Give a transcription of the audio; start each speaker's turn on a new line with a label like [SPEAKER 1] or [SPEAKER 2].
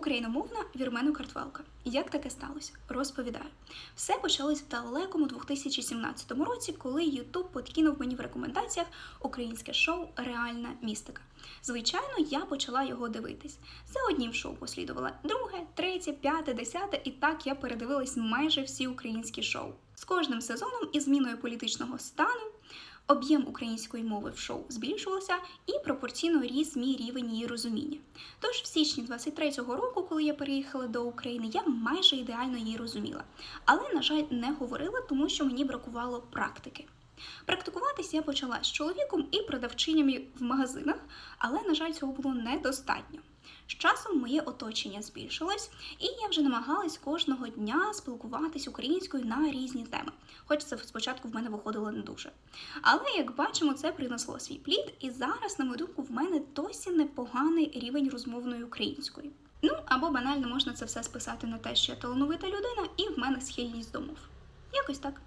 [SPEAKER 1] Україномовна вірмену картвелка. Як таке сталося? Розповідаю. Все почалось в далекому 2017 році, коли YouTube подкинув мені в рекомендаціях українське шоу Реальна містика. Звичайно, я почала його дивитись. За одним шоу послідувала друге, третє, п'яте, десяте, і так я передивилась майже всі українські шоу. З кожним сезоном і зміною політичного стану об'єм української мови в шоу збільшувався і пропорційно ріс мій рівень її розуміння. Тож в січні 23-го року, коли я переїхала до України, я майже ідеально її розуміла, але, на жаль, не говорила, тому що мені бракувало практики. Практикуватись я почала з чоловіком і продавчинями в магазинах, але, на жаль, цього було недостатньо. З часом моє оточення збільшилось, і я вже намагалась кожного дня спілкуватись українською на різні теми, хоч це спочатку в мене виходило не дуже. Але як бачимо, це принесло свій плід, і зараз, на мою думку, в мене досі непоганий рівень розмовної української. Ну або банально можна це все списати на те, що я талановита людина, і в мене схильність до мов. Якось так.